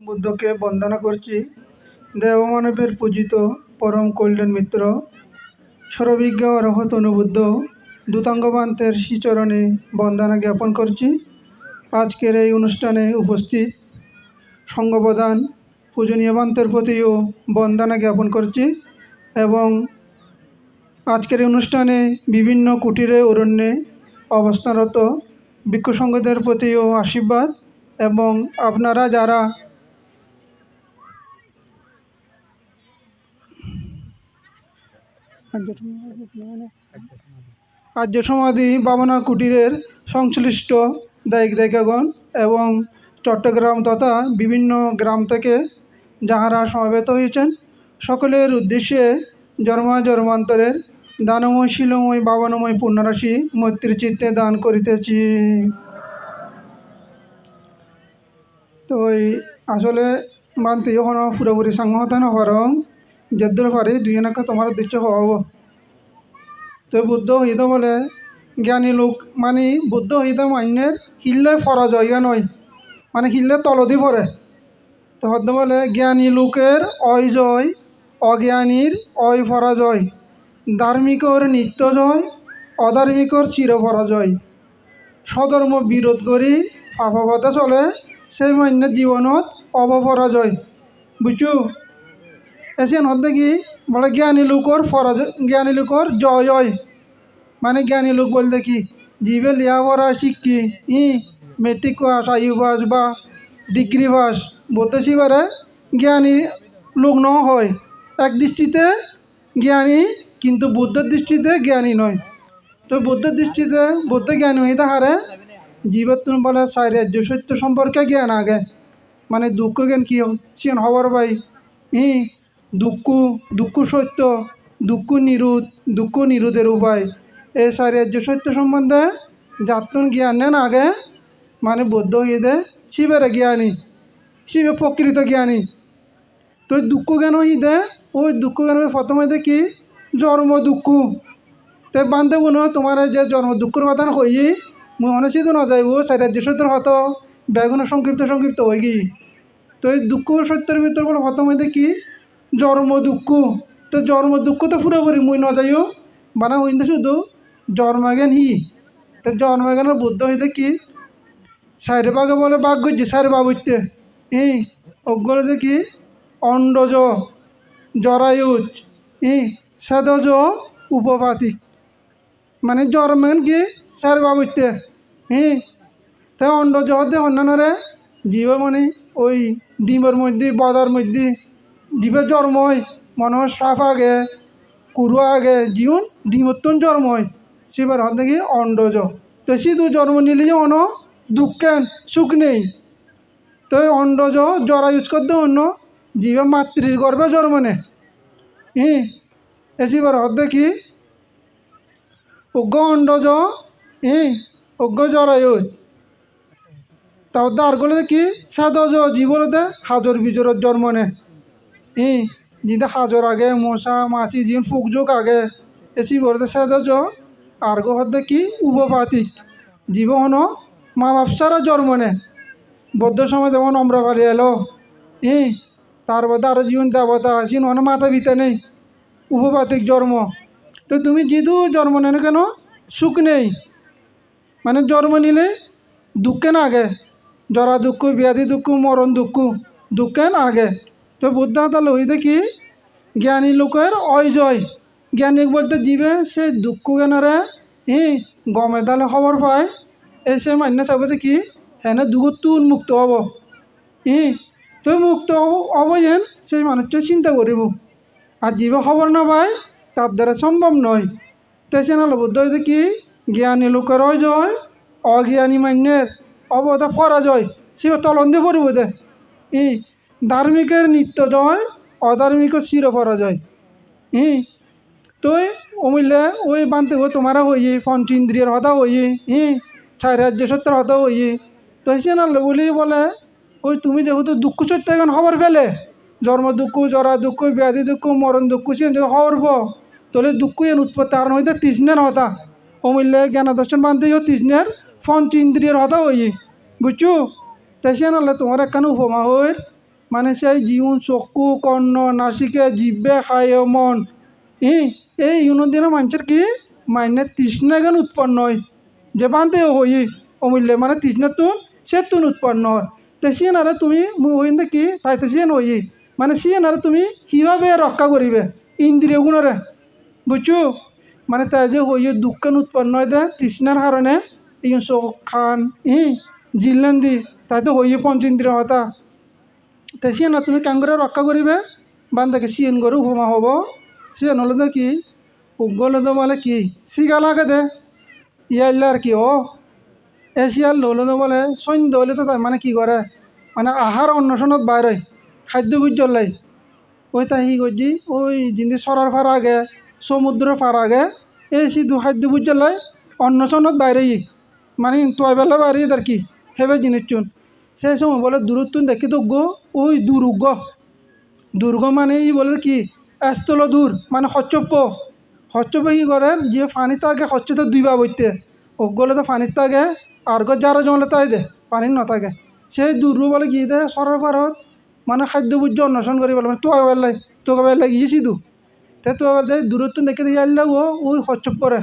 বুদ্ধকে বন্দনা করছি। দেবমানবের পূজিত পরম কল্যাণ মিত্র, সর্ববিজ্ঞ রহত অনুবুদ্ধ দূতাঙ্গবান্তের শ্রীচরণে বন্দনা জ্ঞাপন করছি। আজকের এই অনুষ্ঠানে উপস্থিত সঙ্গপ্রদান পূজনীয় বান্তের প্রতিও বন্দনা জ্ঞাপন করছি এবং আজকের অনুষ্ঠানে বিভিন্ন কুটিরে, অরণ্যে অবস্থানরত ভিক্ষু সংঘদের প্রতিও আশীর্বাদ এবং আপনারা যারা আর্য সমাধি বামনা কুটিরের সংশ্লিষ্ট দায়িক দায়িকাগণ এবং চট্টগ্রাম তথা বিভিন্ন গ্রাম থেকে যাহারা সমবেত হয়েছেন সকলের উদ্দেশ্যে জন্মা জন্মান্তরের দানময় শিলময় বাবনময় পুণ্যরাশি মৈত্রী চিত্তে দান করিতেছি। তো এই আসলে মানতে যখন পুরোপুরি সংহত না পারং পারি দুই এনাকা তোমার উদ্দেশ্য হব। তো বুদ্ধ হইত বলে, জ্ঞানী লোক মানে বুদ্ধ হইত মান্যের হিললে ফরজ হইয়া নয় মানে হিললে তলদি পড়ে। তো হদ্দ বলে, জ্ঞানী লোকের অয় জয়, অজ্ঞানীর অয় পরাজয় ধার্মিকর নিত্য জয়, অধার্মিকর চির পরাজয় সধর্ম বিরোধ করি পাপপথে চলে, সেই মান্য জীবনত অপপরাজয়। বুঝছ? এসিয়ান হদ্দে কি বলে, জ্ঞানী লোকর পরাজয় জ্ঞানী লোকর জয় জয়। মানে জ্ঞানী লোক বলতে কি? জীবে লেখাপড়া শিক্ষি ই মেট্রিক পাস, আইউ পাস বা ডিগ্রি পাস। বলতে শিবারে জ্ঞানী লোক ন হয়। এক দৃষ্টিতে জ্ঞানী, কিন্তু বুদ্ধের দৃষ্টিতে জ্ঞানী নয়। তো বুদ্ধের দৃষ্টিতে বুদ্ধ জ্ঞানী হয়ে তাহারে জীবের তুমি বলে চাই রাজ্য সত্য সম্পর্কে জ্ঞান আগে। মানে দুঃখ জ্ঞান কি হবার ভাই? ই দুঃখ দুঃখ সত্য, দুঃখ নিরোধ দুঃখ নিরোধের উপায়। এই রাজ্য সত্য সম্বন্ধে যাতন জ্ঞান নেন আগে মানে বৌদ্ধ হয়ে দে, শিবের জ্ঞানী, শিবে প্রকৃত জ্ঞানী। তো দুঃখ জ্ঞান হই দে? ওই দুঃখ জ্ঞান প্রথমে দেখি জন্ম দুঃখ। তে বান্ধে কোনো তোমার যে জন্ম দুঃখের কথা হই মুই অনেছি তো নযাইব চাই রাজ্য সত্যের হত বেগুন সংক্ষিপ্ত সংক্ষিপ্ত হয়ে গি তো এই দুঃখ সত্যের ভিতর বলে প্রথমে দেখি জন্ম দুঃখ। তো জন্ম দুঃখ তো পুরোপুরি মুই নযাইও বানা হইন শুধু। জন্মাজ্ঞান হি। তো জন্মাজ্ঞানের বুদ্ধ হইতে কি? সাইরে বাগে বলে বাঘ গজ্জি, সাইরে বাবুইতে ই অজ্ঞর যে কি? অন্ডজ, জরায়ুজ। ই সেদজ, উপপাতিক। মানে জন্মেন কি? সাইরে বাবুইতে ই তাই অন্ডজ হতে অন্যান্যরে জীব মানে ওই ডিমের মধ্যে, বদার মধ্যে জীবের জন্ম হয়। মনে হয় সাপ আগে, কুরু আগে, জীবন ডিমত্তন জন্ম হয়। সেবার হতে কি অন্ডজ তো সিধু জন্ম নিলে যে অন দুঃখেন, সুখ নেই। তো অন্ডজ জরা ইউজ করতে অন্য জীবে মাতৃর গর্ভে জন্ম নে। হি এসিবার হতে কি অজ্ঞ অন্ডজ হি, অজ্ঞ জরায়ু তাও দার গলে কি সাদজ জীবনতে হাজর বিজরের জন্ম নে। ই যিনি হাজর আগে মশা মাছি জীবন ফুক যোগ আগে। এসি বলতে সাদজ আর গো কি উপপাতিক জীবন মা বাপ সারা জন্ম নে। বৌদ্ধ সময় যেমন অম্রপালি এলো, ই, তার মধ্যে আরও জীবন দেবতা আছি নন মাথা ভিতে নেই। উপপাতিক জন্ম। তো তুমি যেহেতু জন্ম নেন কেন? সুখ নেই। মানে জন্ম নিলে দুঃখে না আগে জরা দুঃখ, ব্যাধি দুঃখ, মরণ দুঃখ, দুঃখে না আগে তো বুদ্ধ তাহলে ওই দেখি জ্ঞানী লোকের অজয়। জয় জ্ঞানী বলতে জীবে, সে দুঃখ জ্ঞানরে হি গমে তাহলে খবর পায়। এসে মান্য চাবে কি হ্যাঁ দুগত্তু উন্মুক্ত হব। হি, তো মুক্ত হব যেন সেই মানুষটা চিন্তা করিব। আর জীবে খবর না পায়, তার দ্বারা সম্ভব নয়। তো সে বুদ্ধ হইতে কি জ্ঞানী লোকের অজয় জয় অজ্ঞানী মান্যের অবতা পরাজয়, সে তলন দিয়ে পড়ব দে। ই ধার্মিকের নিত্য জয় অধার্মিকের চির পরাজয়। ই তো অমূল্যে, ওই বানতে গো তোমারা হই পঞ্চ ইন্দ্রিয়র হতা হই ই চার রাজ্য সত্যের হতা হই তো সে না বলি বলে, ওই তুমি যেহেতু দুঃখ সত্য এখন খবর পেলে, জন্ম দুঃখ, জরা দুঃখ, ব্যাধি দুঃখ, মরণ দুঃখ, সে খবর পো তাহলে দুঃখ এন উৎপত্তি। কারণ হইতে তৃষ্ণের হতা। অমূল্যে জ্ঞান দর্শন বানতে তৃষ্ণের পঞ্চ ইন্দ্রিয়র হতা হই বুঝছ? তাই সে নাহলে তোমার একখান উপমা হই মানে সেই জীবন চকু কর্ণ, নাসিকে, জিব্বে, খায়, মন। ই, এই ইউনো দিনের মানুষের কি? মানে তৃষ্ণা জ্ঞান উৎপন্ন হয়? যে বান্ধে হই অমূল্যে। মানে তৃষ্ণা তুন সে তুন উৎপন্ন হয়। তো সিয়েন আরে তুমি হইন কি? তাই তো সিয়েন হই মানে সিয়েন আরে তুমি কীভাবে রক্ষা করিবে ইন্দ্রিয় গুণরে বুঝছ মানে তাই যে হই দুঃখান উৎপন্ন হয় দে তৃষ্ণার কারণে এই চোখ খান, ই জিল্লান দি তাই তো হই পঞ্চেন্দ্রিয় হতা। তে সিয়ে না তুমি কাং করে রক্ষা করিবে? বান্দাকে সিয়েন গরু হোমা হব। সিয়েন হলে তো কি? উগলে তো বলে কি? সিগা লাগে দে। ইয়াইলে আর কি ও? এশিয়ার ললে তো বলে সৈন্য হলে তো তাই মানে কি করে? মানে আহার অন্বেষণত বাইর হয় খাদ্য বুঝলাই ওই তাই হি করছি ওই জিন্দি সরার ফার আগে, সমুদ্র ফার আগে এই সিধু খাদ্য বুঝলাই অন্বেষণত বাইরে মানে তোয়াবেলা বাইরে আর কি? হেবে জিনিস চুন। সেই সময় বলে দূরত্ব দেখি তো গো। ওই দুর্গ। দুর্গ মানে ই বলে কি? এস্তল দূর। মানে হচ্চপ্প। হচ্চপ্প কি করে? যে পানি থাকে হচ্ছে তো দুইবা বইতে। ওগুলো তো পানির থাকে আর গো যারা জমলে তাই দে পানির নথাকে সেই দূর বলে গিয়ে দে? সরার পারত মানে খাদ্য বুঝ অন্বেষণ করি বলে মানে তো বেলায় তো বেলায় গিয়েছি তু। তে তো আবার যাই দূরত্ব দেখে দিয়ে আনলে ও ওই হচ্চপ্পরে।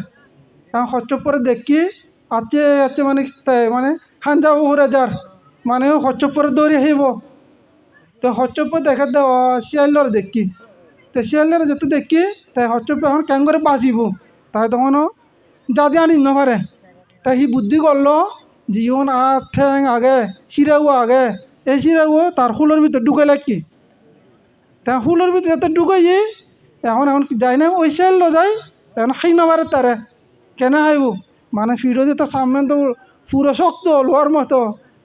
হ্যাঁ হচ্চপ্পরে দেখি আছে আছে মানে তাই মানে হান যাব ওরা যার। মানে হচ্চপ্পরে দৌড়ে আহিব। তো হচ্চপ্পর দেখা দে শিয়ালর দেখি। তো শিয়ালর যত দেখি তাই হচ্চপ্পর এখন কেন করে বাঁচিব তাই তখন যাদি আনি নপারে তাই সি বুদ্ধি করল জীবন আঠ ঠেং আগে চিরাও আগে। এই চিরাও তার ফুলের ভিতর ঢুকে লাগি। তা ফুলের ভিতরে তো ঢুকাই, এখন এখন যাই না, ওই চাইল যাই, এখন খাই নপারে তারে। কেন খাইব মানে ফিরো যে তো সামনে তো পুরো শক্ত, লোহার মতো।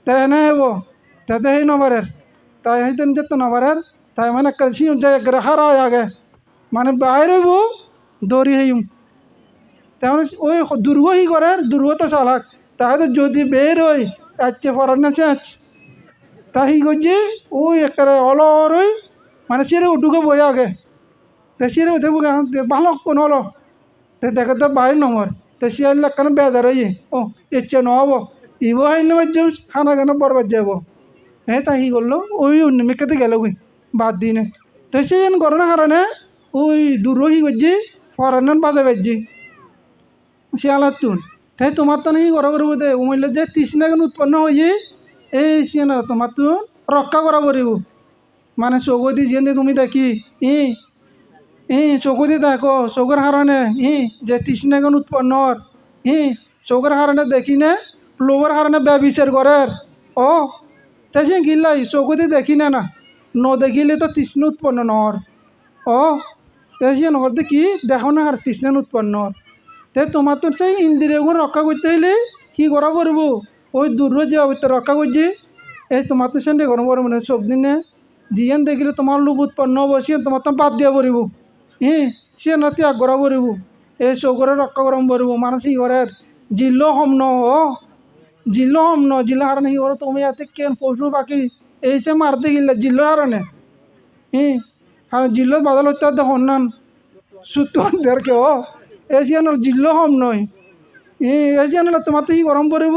তাই এনে হইব তাতে সেই নপারে তাই সেইতেন যেত নপারে তাই মানে একবারে হারা হয় আগে। মানে বাইর হইব, দৌড়ি হইম। তেমন ওই দুর্গ হি করে, দুর্গ তো চালাক। তাহলে যদি বের হই আজকে পড়ার না চাচ তাই হি করছি? ওই একেবারে অলর ওই মানে সিরে উঠুকে বই আগে। তে সিরে উঠে বুকে ভালো কোন হলো? তে দেখে তো বাইর নম্বর তো সিয়ার লাগানো বেজার হই ও ইচ্ছে নহব ইব হাইলে বাজ্য খানা কেন বরবাদ যাব হ্যাঁ তাই হি করল। ওই অন্য মেকাতে গেল ওই বাদ দিনে তো সে যেন করে না কারণে ওই দূর হি করছি ফরান বাজে বাজছি। শিয়ালার তুন তাই তোমার তো নাকি করা করব দে উমিল যে তৃষ্ণা কেন উৎপন্ন হয়ে এই সিয়ানা, তোমার তো রক্ষা করা করিব মানে চৌকদি যেন তুমি দেখি, ই ই চৌকদি দেখো চৌকের হারণে ই, যে তৃষ্ণা কেন উৎপন্ন হর ই চৌকের হারণে দেখি নে। লোকের হারণে ব্যবিচার করার ও তাই সে গিল্লাই চৌকদি দেখি না না? ন দেখিলে তো তৃষ্ণ উৎপন্ন নহর তাই সে নহর দেখি দেখো না আর তৃষ্ণা উৎপন্ন তে তোমার তো চাই ইন্দ্রিয়গুণ রক্ষা করতে হইলে কি করা করব ওই দূর যে অবস্থা রক্ষা করছি এই তোমার তো সেন্টে গরম করব না সব দিনে যিয়েন দেখিলে তোমার লোভ উৎপন্ন হব সিয়ে তোমার তো বাদ দিয়া পড়িব হ্যাঁ সে না ত্যাগ করা পড়িব এই চৌকরে রক্ষা গরম পড়িব মানুষ ই করে জিল্ল হম ন জিল্ল হম ন জিল্ল হারণে ই করে তুমি ইয়াতে কেন পশু পাখি এই সে মারতে গিলে জিল্ল হারণে হ্যাঁ আর জিল্ল বাদল হত্যা দেখুন নান সুতোদেরকে ও এশিয়ানের জিল্ল হম নয় এশিয়ানের তোমার তো কি গরম পড়িব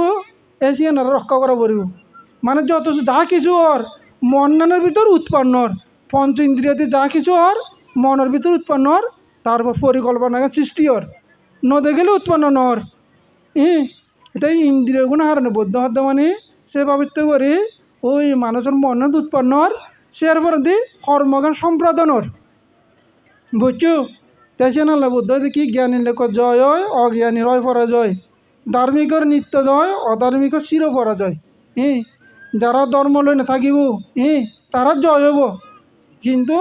এশিয়ানের রক্ষা করা পড়িব মানে যত যা কিছু ওর মনের ভিতর উৎপন্নর পঞ্চ ইন্দ্রিয়তে যা কিছু ওর মনের ভিতর উৎপন্নর তারপর পরিকল্পনা সৃষ্টি ওর ন দেখিলে উৎপন্ন নর ই এটাই ইন্দ্রিয়গুণ হারানো বৌদ্ধ হদ্দ মানে সে ভাবিত করি ওই মানুষের মনত উৎপন্নর সের পরে কর্মজ্ঞান সম্পাদনর বুঝছ তেসে নালে বুদ্ধ দেখি জ্ঞানী লোক জয় হয় অজ্ঞানী রয় পরাজয় ধার্মিকর নিত্য জয় অধার্মিকর চির পরাজয় হি যারা ধর্ম লই নাথাকিব, হি তারা জয় হব। কিন্তু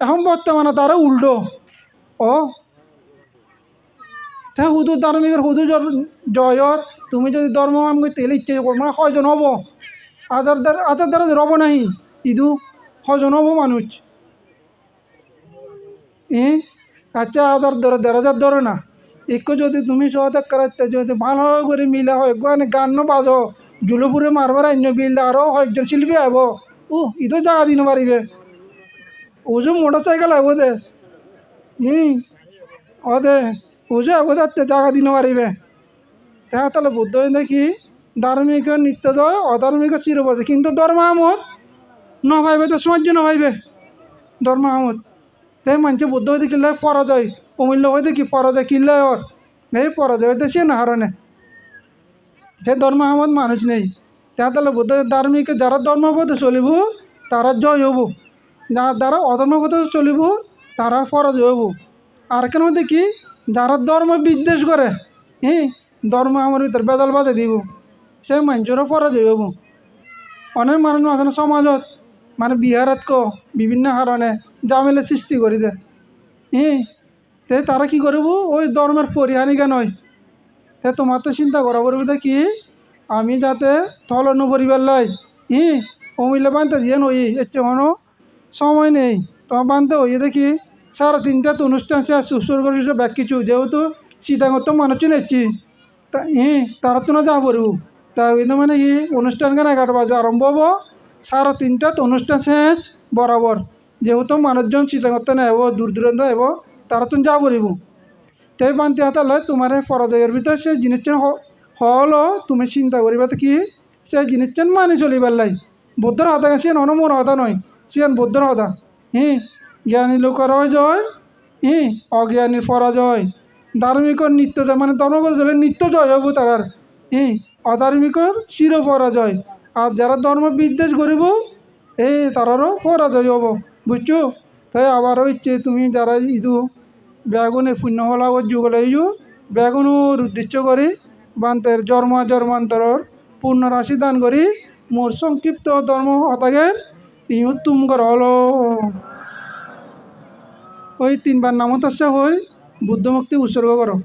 এখন বর্তমানে তারা উল্টো। ও তা হুদু ধার্মিকের হুদু জয়র তুমি যদি ধর্ম আমি তেলে ইচ্ছে করব না হয়জন হব। আজার দ্বারা আজার দ্বারা রব নাহি, ইদু হজন হব মানুষ। ই আচ্ছা হাজার ধরো দেড় ধরো না। একটু যদি তুমি সহযোগ করাতে যদি ভালো করে মিলা হয় মানে গান বাজো, জুলুপুরে মারবার অন্য বিলটা আরও একজন শিল্পী আইব ও ইতো জায়গা দিন পারিবে। ওজো মোটর সাইকেল আইব দে। হুম ও জায়গা দিন পারিবে। দেখা তাহলে বুদ্ধ দেখি ধার্মিক নিত্য জয়, অধার্মিক চিরবাজে কিন্তু ধর্ম আমত নভাইবে তো সমাজ নভাইবে ধর্ম আমত তাই মানুষ বুদ্ধ হইতে কিনলে পরাজয়, অমূল্য হইতে কি পরাজয়? কিনলে ওর। এই পরাজয় হইতে সে না হারণে। সে ধর্ম আমত মানুষ নেই। তাহলে বুদ্ধ ধার্মিক, যারা ধর্মপথে চলিব, তারা জয় হব। যার দ্বারা অধর্মপথে চলিব, তারা পরাজয় হব। আর কেন দেখি যারা ধর্ম বিদ্বেষ করে হ্যাঁ ধর্ম আমার ভিতরে বেদল বাজে দিব। সে মানুষেরও পরাজয় হব। অনেক মানুষ আছে সমাজত মানে বিহারত ক, বিভিন্ন কারণে জামেলা সৃষ্টি করে দে। হ্যাঁ তে তারা কি করব ওই ধর্মের পরিহানিকা নয়। তে তোমার তো চিন্তা করা পড়বে কি? আমি যাতে তল নপরিবার লাই ই অমিলে বানতে দিয়ে নই এর কোনো সময় নেই। তোমার বানতে হইয়ে দেখি। সাড়ে তিনটাত অনুষ্ঠান শেষ উৎসর্গ টুসর্গ ব্যাগ কিছু যেহেতু সীতাঙ্গত মানুষ নেছি, তা ই তারা তো না যা পড়ব। তা ওই মানে কি অনুষ্ঠান কেন এগারো বাজে আরম্ভ হব। সাড়ে তিনটাত অনুষ্ঠান শেষ বরাবর। যেহেতু মানুষজন সীতাঙ্গত নেব দূর দূরান্ত নেব তারা তো যা পড়ব। তাই বানতে হাতালে তোমার পরাজয়ের ভিতরে সেই জিনিসটা হলো, তুমি চিন্তা করিবা তো কি? সেই জিনিসটা মানি চলিবার লাই। বুদ্ধর হাতা সে নন মোর হাতা নয়। সিয়ান বুদ্ধর হাতা। হি জ্ঞানী লোকের জয় হি অজ্ঞানীর পরাজয়। ধার্মিকর নিত্য জয় মানে ধর্ম বলছে নিত্য জয় হব তারার। হি অধার্মিকর চির পরাজয়। আর যারা ধর্ম বিদ্বেষ করিব এই তারারও পরাজয় হব। বুঝছ? তাই আবারও ইচ্ছে তুমি যারা ইদু বেগুনে পুণ্য হলা ও যুগলে ইউ বেগুনুর উদ্দেশ্য করি, বান্তের জন্ম, জন্মান্তরর পূর্ণ রাশি দান করি, মোর সংক্ষিপ্ত ধর্ম হতাগের ইউ তুম কর হলো। ওই তিনবার নামত হই বুদ্ধমুক্তি উৎসর্গ করো।